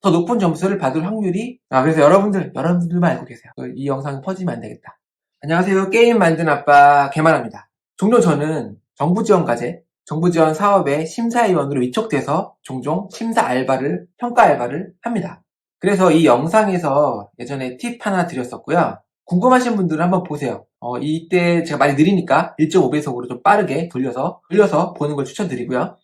더 높은 점수를 받을 확률이 아 그래서 여러분들 여러분들만 알고 계세요. 이 영상 퍼지면 안 되겠다. 안녕하세요. 게임 만든 아빠 개만합니다. 종종 저는 정부 지원 과제, 정부 지원 사업의 심사위원으로 위촉돼서 종종 심사 알바를 평가 알바를 합니다. 그래서 이 영상에서 예전에 팁 하나 드렸었고요. 궁금하신 분들은 한번 보세요. 어, 이때 제가 많이 느리니까 1.5배속으로 좀 빠르게 돌려서 돌려서 보는 걸 추천드리고요.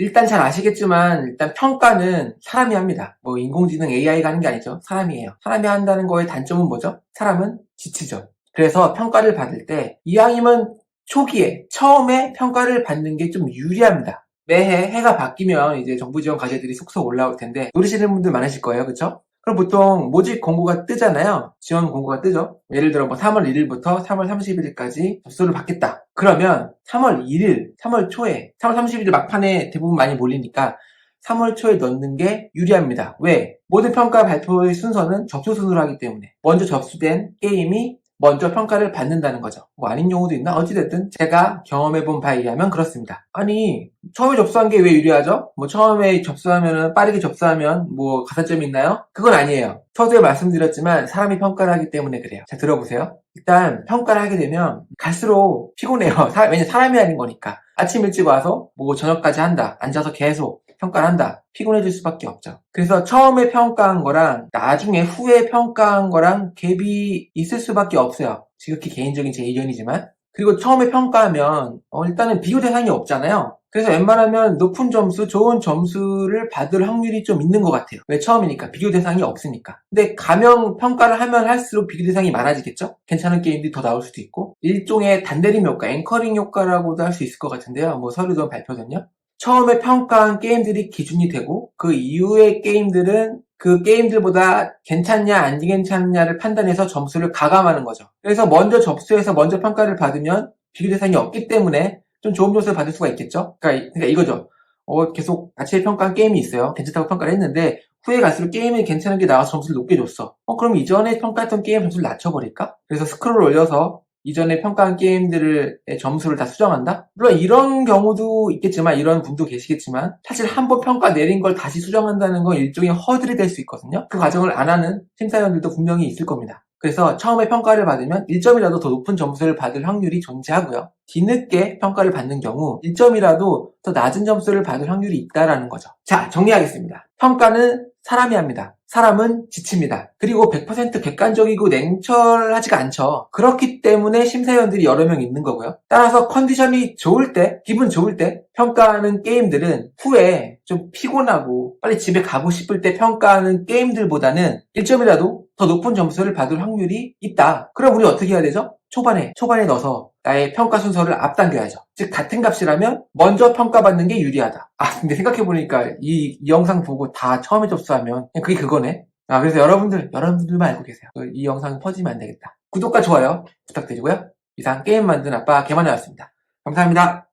일단 잘 아시겠지만 일단 평가는 사람이 합니다. 뭐 인공지능 AI가 하는 게 아니죠. 사람이 에요. 사람이 한다는 거의 단점은 뭐죠? 사람은 지치죠. 그래서 평가를 받을 때 이왕이면 초기에 처음에 평가를 받는 게 좀 유리합니다. 매해 해가 바뀌면 이제 정부 지원 과제들이 속속 올라올 텐데 노리시는 분들 많으실 거예요. 그렇죠? 그럼 보통 모집 공고가 뜨잖아요. 지원 공고가 뜨죠. 예를 들어 뭐 3월 1일부터 3월 30일까지 접수를 받겠다. 그러면 3월 1일, 3월 초에, 3월 30일 막판에 대부분 많이 몰리니까 3월 초에 넣는 게 유리합니다. 왜? 모든 평가 발표의 순서는 접수 순으로 하기 때문에 먼저 접수된 게임이 먼저 평가를 받는다는 거죠. 뭐 아닌 경우도 있나? 어찌됐든 제가 경험해본 바에 의하면 그렇습니다. 아니 처음에 접수한 게 왜 유리하죠? 뭐 처음에 접수하면 빠르게 접수하면 뭐 가산점이 있나요? 그건 아니에요. 서두에 말씀드렸지만 사람이 평가를 하기 때문에 그래요. 자 들어보세요. 일단 평가를 하게 되면 갈수록 피곤해요. 왜냐 사람이 아닌 거니까. 아침 일찍 와서 뭐 저녁까지 한다. 앉아서 계속 평가를 한다. 피곤해질 수밖에 없죠. 그래서 처음에 평가한 거랑 나중에 후에 평가한 거랑 갭이 있을 수밖에 없어요. 지극히 개인적인 제 의견이지만. 그리고 처음에 평가하면 어, 일단은 비교 대상이 없잖아요. 그래서 웬만하면 높은 점수, 좋은 점수를 받을 확률이 좀 있는 것 같아요. 왜 처음이니까 비교 대상이 없으니까. 근데 가명 평가를 하면 할수록 비교 대상이 많아지겠죠? 괜찮은 게임들이 더 나올 수도 있고 일종의 단대림 효과, 앵커링 효과라고도 할 수 있을 것 같은데요. 뭐 서류도 발표든요. 처음에 평가한 게임들이 기준이 되고 그 이후의 게임들은 그 게임들보다 괜찮냐 안 괜찮냐를 판단해서 점수를 가감하는 거죠. 그래서 먼저 접수해서 먼저 평가를 받으면 비교 대상이 없기 때문에 좀 좋은 점수를 받을 수가 있겠죠. 그러니까, 그러니까 이거죠. 어, 계속 같이 평가한 게임이 있어요. 괜찮다고 평가를 했는데 후에 갈수록 게임이 괜찮은 게 나와서 점수를 높게 줬어. 어, 그럼 이전에 평가했던 게임 점수를 낮춰버릴까? 그래서 스크롤을 올려서 이전에 평가한 게임들의 점수를 다 수정한다? 물론 이런 경우도 있겠지만 이런 분도 계시겠지만 사실 한 번 평가 내린 걸 다시 수정한다는 건 일종의 허들이 될 수 있거든요. 그 과정을 안 하는 심사위원들도 분명히 있을 겁니다. 그래서 처음에 평가를 받으면 1점이라도 더 높은 점수를 받을 확률이 존재하고요. 뒤늦게 평가를 받는 경우 1점이라도 더 낮은 점수를 받을 확률이 있다라는 거죠. 자, 정리하겠습니다. 평가는 사람이 합니다. 사람은 지칩니다. 그리고 100% 객관적이고 냉철하지가 않죠. 그렇기 때문에 심사위원들이 여러 명 있는 거고요. 따라서 컨디션이 좋을 때, 기분 좋을 때 평가하는 게임들은 후에 좀 피곤하고 빨리 집에 가고 싶을 때 평가하는 게임들보다는 1점이라도 더 높은 점수를 받을 확률이 있다. 그럼 우리 어떻게 해야 되죠? 초반에, 초반에 넣어서 나의 평가 순서를 앞당겨야죠. 즉, 같은 값이라면 먼저 평가받는 게 유리하다. 아, 근데 생각해 보니까 이, 이 영상 보고 다 처음에 접수하면 그게 그거네. 아, 그래서 여러분들, 여러분들만 알고 계세요. 이 영상 퍼지면 안 되겠다. 구독과 좋아요 부탁드리고요. 이상 게임 만든 아빠 개만이었습니다. 감사합니다.